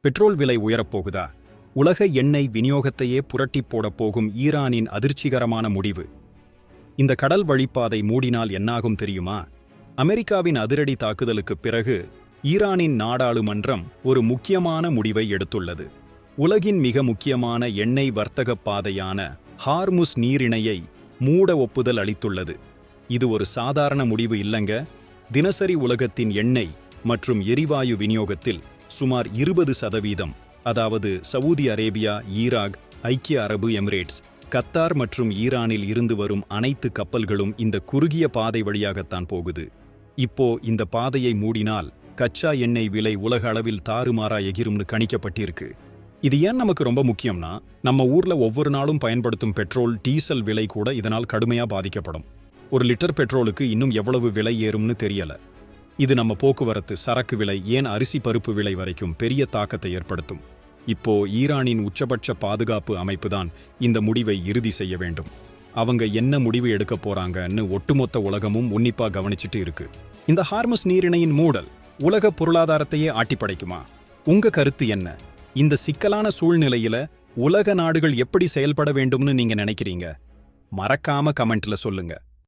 Petrol விலை உயரப்போகுதா உலக எண்ணெய் விநியோகத்தையே புரட்டி போடப் போகும் ஈரானின் அதிர்ச்சிகரமான முடிவு. இந்த கடல் வழிப்பாதை மூடினால் என்னாகும் தெரியுமா? அமெரிக்காவின் அதிரடி தாக்குதலுக்குப் பிறகு ஈரானின் நாடாளுமன்றம் ஒரு முக்கியமான முடிவை எடுத்துள்ளது. உலகின் மிக முக்கியமான எண்ணெய் வர்த்தகப் பாதையான ஹார்முஸ் நீரிணையை மூட ஒப்புதல் அளித்துள்ளது. இது ஒரு சாதாரண முடிவு இல்லைங்க. தினசரி உலகத்தின் எண்ணெய் மற்றும் எரிவாயு விநியோகத்தில் சுமார் இருபது சதவீதம் அதாவது சவுதி அரேபியா ஈராக் ஐக்கிய அரபு எமிரேட்ஸ் கத்தார் மற்றும் ஈரானில் இருந்து வரும் அனைத்து கப்பல்களும் இந்த குறுகிய பாதை வழியாகத்தான் போகுது. இப்போ இந்த பாதையை மூடினால் கச்சா எண்ணெய் விலை உலக அளவில் தாறுமாறா எகிரும்னு கணிக்கப்பட்டிருக்கு. இது ஏன் நமக்கு ரொம்ப முக்கியம்னா நம்ம ஊர்ல ஒவ்வொரு நாளும் பயன்படுத்தும் பெட்ரோல் டீசல் விலை கூட இதனால் கடுமையா பாதிக்கப்படும். ஒரு லிட்டர் பெட்ரோலுக்கு இன்னும் எவ்வளவு விலை ஏறும்னு தெரியல. இது நம்ம போக்குவரத்து சரக்கு விலை ஏன் அரிசி பருப்பு விலை வரைக்கும் பெரிய தாக்கத்தை ஏற்படுத்தும்? இப்போ ஈரானின் உச்சபட்ச பாதுகாப்பு அமைப்புதான் இந்த முடிவை இறுதி செய்ய வேண்டும். அவங்க என்ன முடிவு எடுக்க போறாங்கன்னு ஒட்டுமொத்த உலகமும் உன்னிப்பா கவனிச்சுட்டு இருக்கு. இந்த ஹார்மஸ் நீரிணையின் மூடல் உலக பொருளாதாரத்தையே ஆட்டிப்படைக்குமா? உங்க கருத்து என்ன? இந்த சிக்கலான சூழ்நிலையில உலக நாடுகள் எப்படி செயல்பட வேண்டும்னு நீங்க நினைக்கிறீங்க? மறக்காம கமெண்ட்ல சொல்லுங்க.